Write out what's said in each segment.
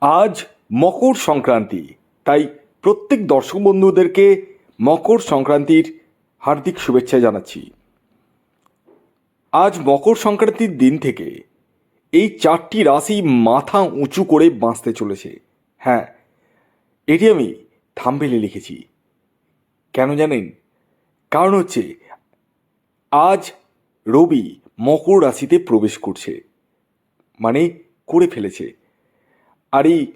আজ মকর সংক্রান্তি, তাই প্রত্যেক দর্শক বন্ধুদেরকে মকর সংক্রান্তির হার্দিক শুভেচ্ছা জানাচ্ছি। আজ মকর সংক্রান্তির দিন থেকে এই চারটি রাশি মাথা উঁচু করে বাঁচতে চলেছে। হ্যাঁ এটি আমি থাম্বেলে লিখেছি। কেন জানেন? কারণ হচ্ছে, আজ রবি মকর রাশিতে প্রবেশ করছে মানে করে ফেলেছে। আর এই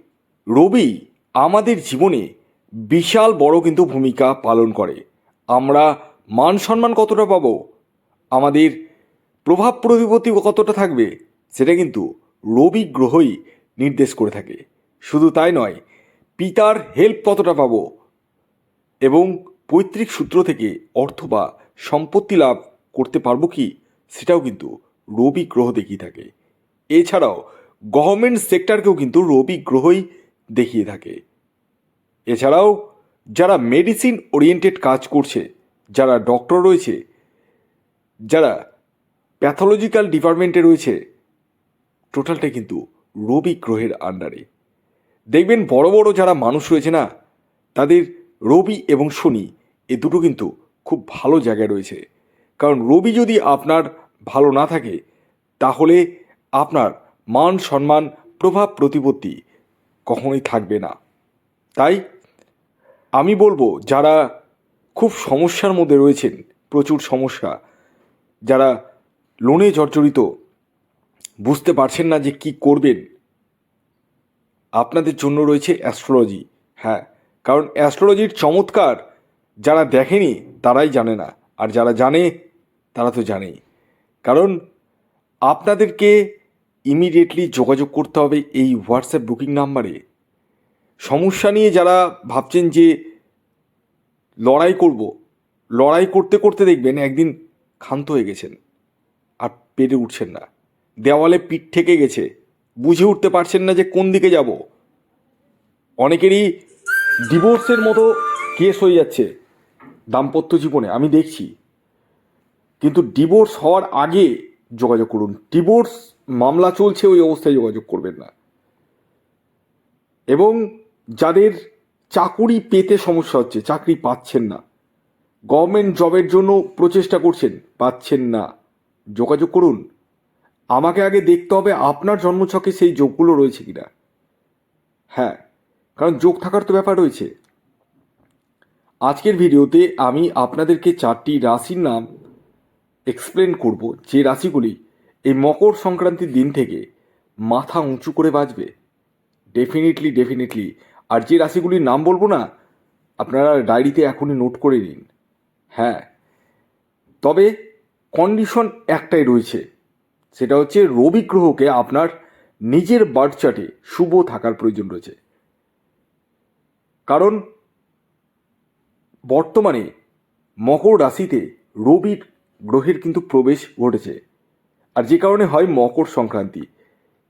রবি, আমাদের জীবনে বিশাল বড় কিন্তু ভূমিকা পালন করে। আমরা মান সম্মান কতটা পাবো? আমাদের প্রভাব প্রতিপত্তি কতটা থাকবে? সেটা কিন্তু রবি গ্রহই নির্দেশ করে থাকে। শুধু তাই নয়, পিতার হেল্প কতটা পাবো? এবং পৈতৃক সূত্র থেকে অর্থ বা সম্পত্তি লাভ করতে পারব কি? সেটাও কিন্তু রবি গ্রহ দেখিয়ে থাকে। এছাড়াও গভর্নমেন্ট সেক্টরকেও কিন্তু রবি গ্রহই দেখিয়ে থাকে। এছাড়াও যারা মেডিসিন ওরিয়েন্টেড কাজ করছে, যারা ডক্টর রয়েছে, যারা প্যাথোলজিক্যাল ডিপার্টমেন্টে রয়েছে টোটালটা কিন্তু রবি গ্রহের আন্ডারে দেখবেন বড় বড় যারা মানুষ রয়েছে না, তাদের রবি এবং শনি এ দুটো কিন্তু খুব ভালো জায়গায় রয়েছে। কারণ রবি যদি আপনার ভালো না থাকে, তাহলে আপনার মান, সম্মান, প্রভাব, প্রতিপত্তি কখনোই থাকবে না। তাই আমি বলব, যারা খুব সমস্যার মধ্যে রয়েছেন, প্রচুর সমস্যা, যারা লোনে জর্জরিত, বুঝতে পারছেন না যে কি করবেন, আপনাদের জন্য রয়েছে অ্যাস্ট্রোলজি। হ্যাঁ কারণ অ্যাস্ট্রোলজির চমৎকার যারা দেখেনি, তারাই জানে না। আর যারা জানে, তারা তো জানেই। কারণ আপনাদেরকে ইমিডিয়েটলি যোগাযোগ করতে হবে এই হোয়াটসঅ্যাপ বুকিং নাম্বারে সমস্যা নিয়ে যারা ভাবছেন যে লড়াই করব, লড়াই করতে করতে দেখবেন একদিন ক্ষান্ত হয়ে গেছেন আর পেরে উঠছেন না। দেওয়ালে পিঠ থেকে গেছে, বুঝে উঠতে পারছেন না যে কোন দিকে যাব। অনেকেরই ডিভোর্সের মতো কেস হয়ে যাচ্ছে দাম্পত্য জীবনে, আমি দেখছি। কিন্তু ডিভোর্স হওয়ার আগে যোগাযোগ করুন। ডিভোর্স মামলা চলছে, ওই অবস্থায় যোগাযোগ করবেন না। এবং যাদের চাকুরি পেতে সমস্যা হচ্ছে, চাকরি পাচ্ছেন না, গভর্নমেন্ট জবের জন্য প্রচেষ্টা করছেন, পাচ্ছেন না, যোগাযোগ করুন। আমাকে আগে দেখতে হবে আপনার জন্মছকে সেই যোগগুলো রয়েছে কিনা। হ্যাঁ কারণ যোগ থাকার তো ব্যাপার রয়েছে। আজকের ভিডিওতে আমি আপনাদেরকে চারটি রাশির নাম এক্সপ্লেন করব। যে রাশিগুলি এই মকর সংক্রান্তির দিন থেকে মাথা উঁচু করে বাঁচবে। ডেফিনেটলি ডেফিনেটলি আর যে রাশিগুলির নাম বলব না, আপনারা ডায়েরিতে এখনই নোট করে নিন। হ্যাঁ। তবে কন্ডিশন একটাই রয়েছে, সেটা হচ্ছে রবি গ্রহকে আপনার নিজের বার্থ চার্টে শুভ থাকার প্রয়োজন রয়েছে। কারণ বর্তমানে মকর রাশিতে রবির গ্রহের কিন্তু প্রবেশ ঘটেছে। আর যে কারণে হয় মকর সংক্রান্তি।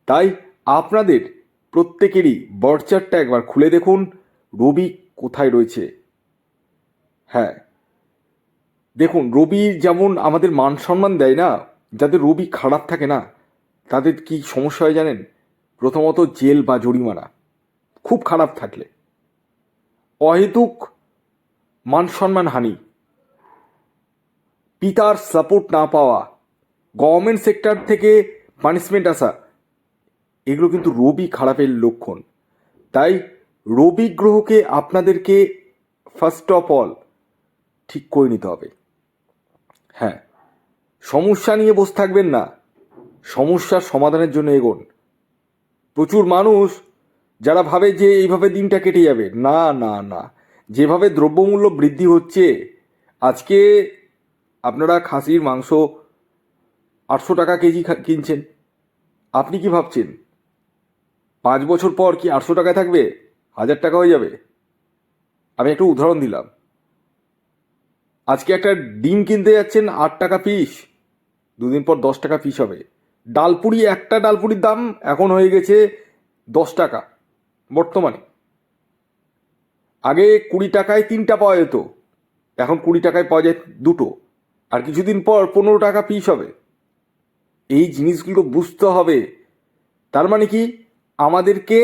তাই আপনাদের প্রত্যেকেরই বার্থ চার্টটা একবার খুলে দেখুন, রবি কোথায় রয়েছে। হ্যাঁ দেখুন, রবি যেমন আমাদের মান সম্মান দেয় না, যাদের রবি খারাপ থাকে না, তাদের কি সমস্যা হয় জানেন? প্রথমত জেল বা জরিমানা, খুব খারাপ থাকলে। অহেতুক মান সম্মান হানি। পিতার সাপোর্ট না পাওয়া গভর্নমেন্ট সেক্টর থেকে পানিশমেন্ট আসা, এগুলো কিন্তু রবি খারাপের লক্ষণ। তাই রবি গ্রহকে আপনাদেরকে ফার্স্ট অফ অল ঠিক করে নিতে হবে। হ্যাঁ সমস্যা নিয়ে বসে থাকবেন না। সমস্যার সমাধানের জন্য এগোন। প্রচুর মানুষ যারা ভাবে যে এইভাবে দিনটা কেটে যাবে, না না না। যেভাবে দ্রব্যমূল্য বৃদ্ধি হচ্ছে, আজকে আপনারা খাসির মাংস আটশো টাকা কেজি কিনছেন। আপনি কি ভাবছেন? পাঁচ বছর পর কি আটশো টাকায় থাকবে? হাজার টাকা হয়ে যাবে? আমি একটু উদাহরণ দিলাম। আজকে একটা ডিম কিনতে যাচ্ছেন আট টাকা পিস। দুদিন পর দশ টাকা পিস হবে। ডালপুরি, একটা ডালপুরির দাম এখন হয়ে গেছে দশ টাকা, বর্তমানে। আগে কুড়ি টাকায় তিনটা পাওয়া যেত। এখন কুড়ি টাকায় পাওয়া যায় দুটো। আর কিছুদিন পর পনেরো টাকা পিস হবে। এই জিনিসগুলো বুঝতে হবে। তার মানে কি? আমাদেরকে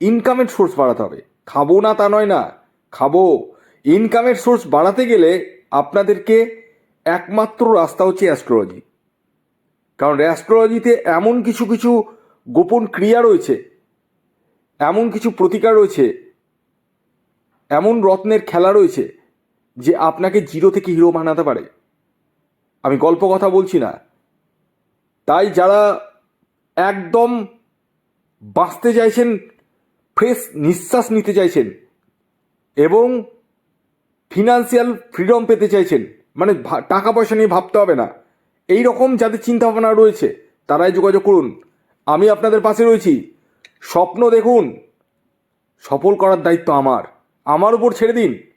ইনকামের সোর্স বাড়াতে হবে। খাব না তা নয় না, খাব। ইনকামের সোর্স বাড়াতে গেলে আপনাদেরকে একমাত্র রাস্তা হচ্ছে অ্যাস্ট্রোলজি কারণ অ্যাস্ট্রোলজিতে এমন কিছু কিছু গোপন ক্রিয়া রয়েছে, এমন কিছু প্রতিকার রয়েছে, এমন রত্নের খেলা রয়েছে যে আপনাকে জিরো থেকে হিরো বানাতে পারে। আমি গল্প কথা বলছি না। তাই যারা একদম বাঁচতে চাইছেন, ফ্রেশ নিঃশ্বাস নিতে চাইছেন এবং ফিনান্সিয়াল ফ্রিডম পেতে চাইছেন মানে টাকা পয়সা নিয়ে ভাবতে হবে না। এই রকম যাদের চিন্তা ভাবনা রয়েছে, তারাই যোগাযোগ করুন। আমি আপনাদের পাশে রয়েছি। স্বপ্ন দেখুন। সফল করার দায়িত্ব আমার। আমার উপর ছেড়ে দিন।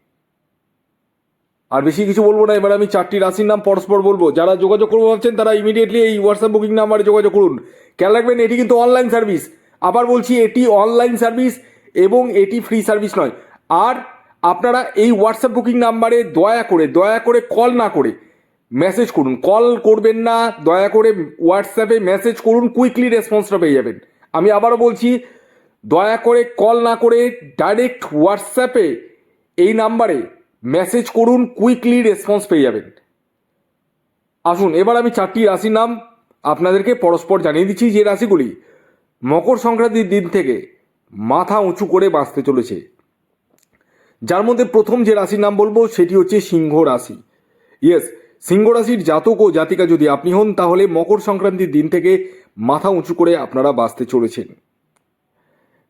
আর বেশি কিছু বলব না, এবার আমি চারটি রাশির নাম পরস্পর বলব। যারা যোগাযোগ করব ভাবছেন, তারা ইমিডিয়েটলি এই হোয়াটসঅ্যাপ বুকিং নাম্বারে যোগাযোগ করুন। খেয়াল রাখবেন, এটি কিন্তু অনলাইন সার্ভিস আবার বলছি, এটি অনলাইন সার্ভিস এবং এটি ফ্রি সার্ভিস নয়। আর আপনারা এই হোয়াটসঅ্যাপ বুকিং নাম্বারে দয়া করে দয়া করে কল না করে মেসেজ করুন। কল করবেন না, দয়া করে হোয়াটসঅ্যাপে মেসেজ করুন কুইকলি রেসপন্সটা পেয়ে যাবেন। আমি আবারও বলছি, দয়া করে কল না করে ডাইরেক্ট হোয়াটসঅ্যাপে এই নাম্বারে মেসেজ করুন কুইকলি রেসপন্স পেয়ে যাবেন। আসুন, এবার আমি চারটি রাশির নাম আপনাদেরকে পরস্পর জানিয়ে দিচ্ছি, যে রাশিগুলি মকর সংক্রান্তির দিন থেকে মাথা উঁচু করে বাঁচতে চলেছে। যার মধ্যে প্রথম যে রাশির নাম বলব, সেটি হচ্ছে সিংহ রাশি। ইয়েস সিংহ রাশির জাতক ও জাতিকা যদি আপনি হন, তাহলে মকর সংক্রান্তির দিন থেকে মাথা উঁচু করে আপনারা বাঁচতে চলেছেন।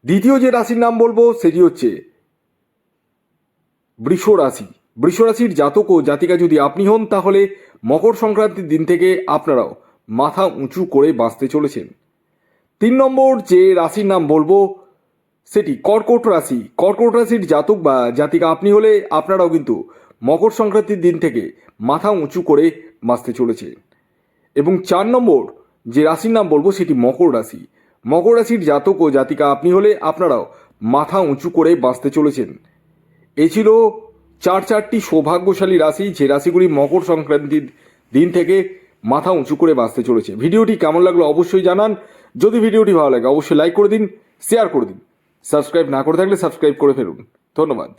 দ্বিতীয় যে রাশির নাম বলব, সেটি হচ্ছে বৃষ রাশি বৃষ রাশির জাতক ও জাতিকা যদি আপনি হন, তাহলে মকর সংক্রান্তির দিন থেকে আপনারাও মাথা উঁচু করে বাঁচতে চলেছেন। তিন নম্বর যে রাশির নাম বলব, সেটি কর্কট রাশি। কর্কট রাশির জাতক বা জাতিকা আপনি হলে আপনারাও কিন্তু মকর সংক্রান্তির দিন থেকে মাথা উঁচু করে বাঁচতে চলেছে এবং চার নম্বর যে রাশির নাম বলব, সেটি মকর রাশি। মকর রাশির জাতক ও জাতিকা আপনি হলে আপনারাও মাথা উঁচু করে বাঁচতে চলেছেন। এই ছিল চার চারটি সৌভাগ্যশালী রাশি, যে রাশিগুলি মকর সংক্রান্তির দিন থেকে মাথা উঁচু করে বাঁচতে চলেছে। ভিডিওটি কেমন লাগল অবশ্যই জানান। যদি ভিডিওটি ভালো লাগে, অবশ্যই লাইক করে দিন শেয়ার করে দিন। সাবস্ক্রাইব না করে থাকলে সাবস্ক্রাইব করে ফেলুন। ধন্যবাদ।